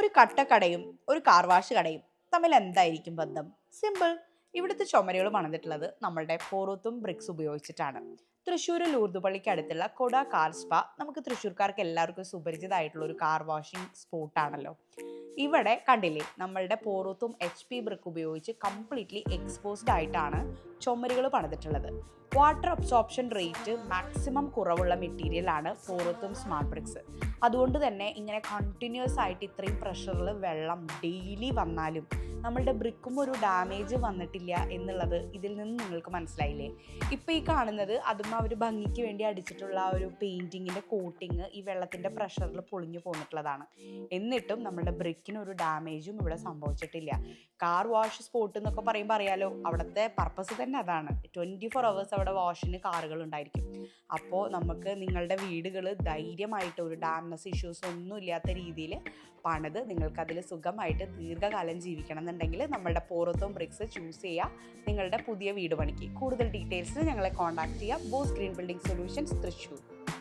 ഒരു കട്ടക്കടയും ഒരു car wash കടയും തമ്മിൽ എന്തായിരിക്കും ബന്ധം? സിമ്പിൾ ഇവിടുത്തെ ചുമരുകൾ പണിതിട്ടുള്ളത് നമ്മളുടെ പോറത്തും ബ്രിക്സ് ഉപയോഗിച്ചിട്ടാണ്. തൃശ്ശൂർ ലൂർദുപള്ളിക്ക് അടുത്തുള്ള കൊട കാർ സ്പ നമുക്ക് തൃശ്ശൂർക്കാർക്ക് എല്ലാവർക്കും സുപരിചിതമായിട്ടുള്ള ഒരു കാർ വാഷിംഗ് സ്പോട്ടാണല്ലോ ഇവിടെ കണ്ടില്ലേ നമ്മളുടെ പോറത്തും എച്ച് പി ബ്രിക്ക് ഉപയോഗിച്ച് കംപ്ലീറ്റ്ലി എക്സ്പോസ്ഡ് ആയിട്ടാണ് ചുമരുകൾ പണിതിട്ടുള്ളത്. വാട്ടർ അബ്സോർപ്ഷൻ റേറ്റ് മാക്സിമം കുറവുള്ള മെറ്റീരിയലാണ് പോറത്തും സ്മാർട്ട് ബ്രിക്സ് അതുകൊണ്ട് തന്നെ ഇങ്ങനെ കണ്ടിന്യൂസ് ആയിട്ട് ഇത്രയും പ്രഷറിൽ വെള്ളം ഡെയിലി വന്നാലും നമ്മളുടെ ബ്രിക്കും ഒരു ഡാമേജ് വന്നിട്ടില്ല എന്നുള്ളത് ഇതിൽ നിന്ന് നിങ്ങൾക്ക് മനസ്സിലായില്ലേ? ഇപ്പോൾ ഈ കാണുന്നത് അതും അവർ ഭംഗിക്ക് വേണ്ടി അടിച്ചിട്ടുള്ള ആ ഒരു പെയിന്റിങ്ങിന്റെ കോട്ടിങ് ഈ വെള്ളത്തിന്റെ പ്രഷറിൽ പൊളിഞ്ഞു പോന്നിട്ടുള്ളതാണ്. എന്നിട്ടും നമ്മുടെ ബ്രിക്കിന് ഒരു ഡാമേജും ഇവിടെ സംഭവിച്ചിട്ടില്ല. കാർ വാഷ് സ്പോട്ട് എന്നൊക്കെ പറയുമ്പോൾ അറിയാലോ അവിടുത്തെ പർപ്പസ് തന്നെ അതാണ്. ട്വന്റി ഫോർ അവേഴ്സ് അവിടെ വാഷിന് കാറുകൾ ഉണ്ടായിരിക്കും. അപ്പോൾ നമുക്ക് നിങ്ങളുടെ വീടുകൾ ധൈര്യമായിട്ട് ഒരു ഡാംനെസ് ഇഷ്യൂസ് ഒന്നും ഇല്ലാത്ത രീതിയിൽ പണിത് നിങ്ങൾക്കതിൽ സുഖമായിട്ട് ദീർഘകാലം ജീവിക്കണം എന്നുണ്ടെങ്കിൽ നമ്മളുടെ പോറത്തും ബ്രിക്സ് ചൂസ് ചെയ്യുക. നിങ്ങളുടെ പുതിയ വീട് പണിക്ക്. കൂടുതൽ ഡീറ്റെയിൽസിന് ഞങ്ങളെ കോൺടാക്ട് ചെയ്യുക. Bose green building solutions Thrissur.